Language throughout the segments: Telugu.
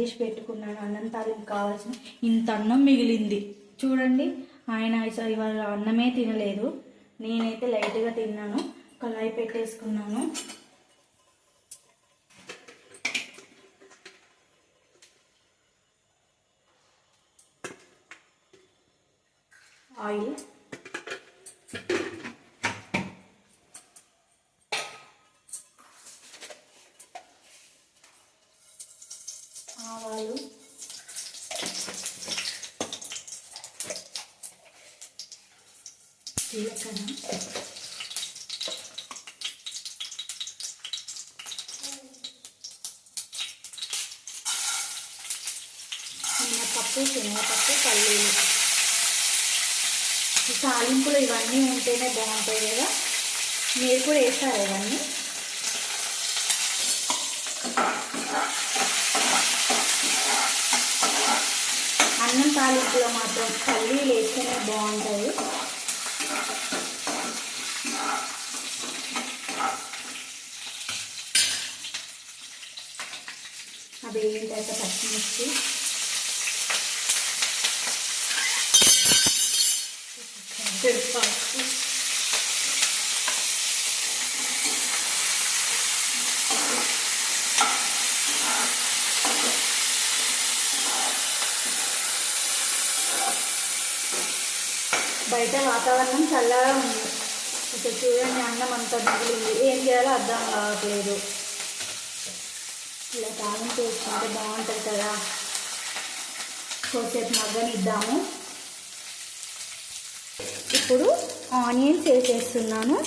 చేసి పెట్టుకున్నాను అన్నం తాలింపు కావాల్సిన ఇంత అన్నం మిగిలింది. చూడండి ఆయన ఇవాళ అన్నమే తినలేదు. నేనైతే లైట్గా తిన్నాను. కళాయి పెట్టేసుకున్నాను. ఆయిల్. ఆవాలు. జీలకర్ర. మినపప్పు శనగపప్పు పల్లీలు. ఈ తాలింపులు ఇవన్నీ ఉంటేనే బాగుంటాయి కదా. మీరు కూడా వేస్తారు ఇవన్నీ? అన్నం తాలింపులో మాత్రం పల్లీలు వేస్తేనే బాగుంటుంది. అది వేగిన తర్వాత పచ్చిమిర్చి. కరివేపాకు బయట వాతావరణం చల్లగా ఉంది. ఇక్కడ చూడండి అన్నం అంత మిగిలింది. ఏం చేయాలో అర్థం కావట్లేదు. ఇలా తాగం చేసుకుంటే బాగుంటుంది కదా. కొద్దిసేపు మగ్గనిద్దాము. ఇప్పుడు ఆనియన్స్ వేసేస్తున్నాను.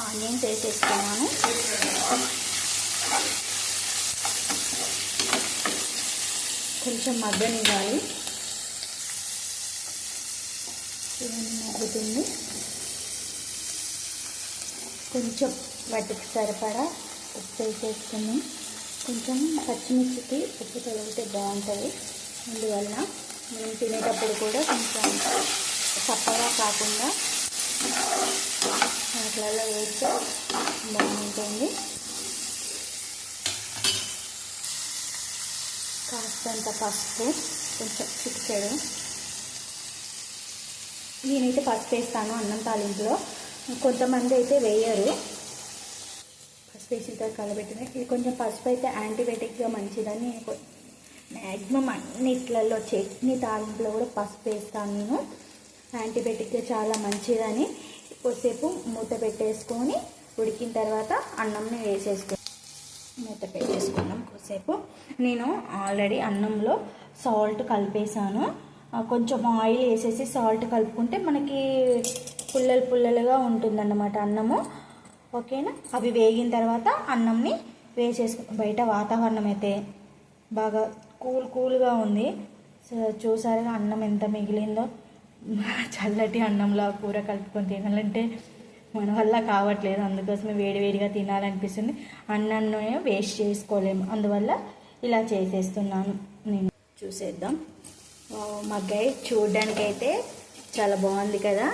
ఆనియన్స్ వేసేస్తున్నాను. కొంచెం మగ్గనివ్వాలి చూడండి మగ్గుతుంది. కొంచెం వాటికి సరిపడా ఉప్పు వేసేసుకుని కొంచెం పచ్చిమిర్చికి ఉప్పు తొలగితే బాగుంటుంది. అందువల్ల మనం తినేటప్పుడు కూడా కొంచెం చప్పగా కాకుండా వాటిలలో వేస్తే బాగుంటుంది. కాస్తంత పసుపు కొంచెం చిటికెడు నేనైతే పసుపు వేస్తాను అన్నం తాలింపులో. కొంతమంది అయితే వేయరు. పసుపు వేసిన తర్వాత కలబెట్టిన ఇది కొంచెం పసుపు అయితే యాంటీబయాటిక్గా మంచిదని మ్యాక్సిమం అన్నిట్లలో చట్నీ తాలింపులో కూడా పసుపు వేస్తాను నేను. యాంటీబయాటిక్గా చాలా మంచిదని. కొద్దిసేపు మూత పెట్టేసుకొని ఉడికిన తర్వాత అన్నంని వేసేసుకొని మూత సేపు నేను ఆల్రెడీ అన్నంలో సాల్ట్ కలిపేసాను కొంచెం ఆయిల్ వేసేసి సాల్ట్ కలుపుకుంటే మనకి పుల్లలు పుల్లలుగా ఉంటుందన్నమాట అన్నము. ఓకేనా? అవి వేగిన తర్వాత అన్నంని వేసేసుకు బయట వాతావరణం అయితే బాగా కూల్ కూల్గా ఉంది. సో చూసారుగా అన్నం ఎంత మిగిలిందో. చల్లటి అన్నంలో కూర కలుపుకొని తినాలంటే మన వల్ల కావట్లేదు. అందుకోసమే వేడివేడిగా తినాలనిపిస్తుంది. అన్నాన్ని వేస్ట్ చేసుకోలేము. అందువల్ల ఇలా చేసేస్తున్నాను నేను. చూసేద్దాం. ఆ, చూడడానికి అయితే చాలా బాగుంది కదా.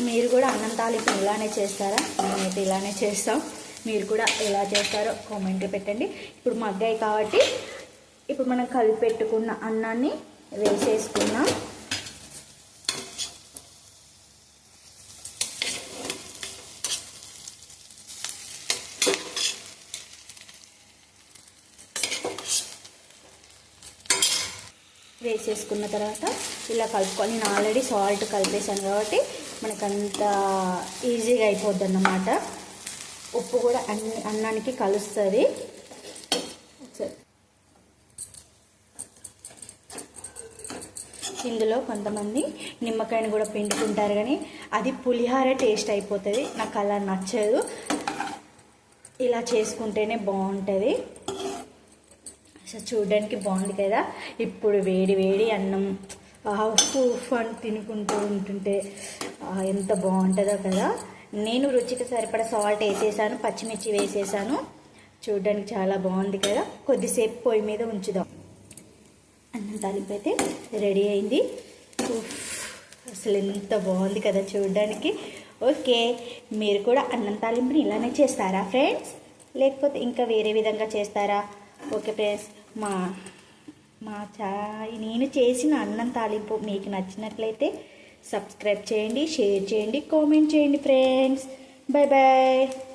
మీరు కూడా అన్నం తాలింపు ఇలానే చేస్తారా? మేమైతే ఇలానే చేస్తాం. మీరు కూడా ఎలా చేస్తారో కామెంట్లో పెట్టండి. ఇప్పుడు మగ్గాయి కాబట్టి ఇప్పుడు మనం కలిపెట్టుకున్న అన్నాన్ని వేసేసుకున్నాం వేసేసుకున్న తర్వాత ఇలా కలుపుకొని నేను ఆల్రెడీ సాల్ట్ కలిపేసాను కాబట్టి మనకంత ఈజీగా అయిపోద్ది అన్నమాట ఉప్పు కూడా అన్ని అన్నానికి కలుస్తుంది. ఇందులో కొంతమంది నిమ్మకాయని కూడా పిండుకుంటారు కానీ అది పులిహార టేస్ట్ అయిపోతుంది. నాకు అలా నచ్చదు. ఇలా చేసుకుంటేనే బాగుంటుంది. అసలు చూడడానికి బాగుంది కదా. ఇప్పుడు వేడి వేడి అన్నం ఉప్పు ఉప్పు అని తినుకుంటూ ఉంటుంటే ఎంత బాగుంటుందో కదా. నేను రుచికి సరిపడా సాల్ట్ వేసేసాను పచ్చిమిర్చి వేసేసాను. చూడడానికి చాలా బాగుంది కదా. కొద్దిసేపు పొయ్యి మీద ఉంచుదాం. అన్నం తాలింపు అయితే రెడీ అయింది. అసలు ఎంత బాగుంది కదా చూడడానికి. ఓకే మీరు కూడా అన్నం తాలింపుని ఇలానే చేస్తారా ఫ్రెండ్స్? లేకపోతే ఇంకా వేరే విధంగా చేస్తారా? ఓకే ఫ్రెండ్స్ మా మా చా నేను చేసిన అన్నం తాలింపు మీకు నచ్చినట్లయితే సబ్స్క్రైబ్ చేయండి షేర్ చేయండి కామెంట్ చేయండి ఫ్రెండ్స్. Bye bye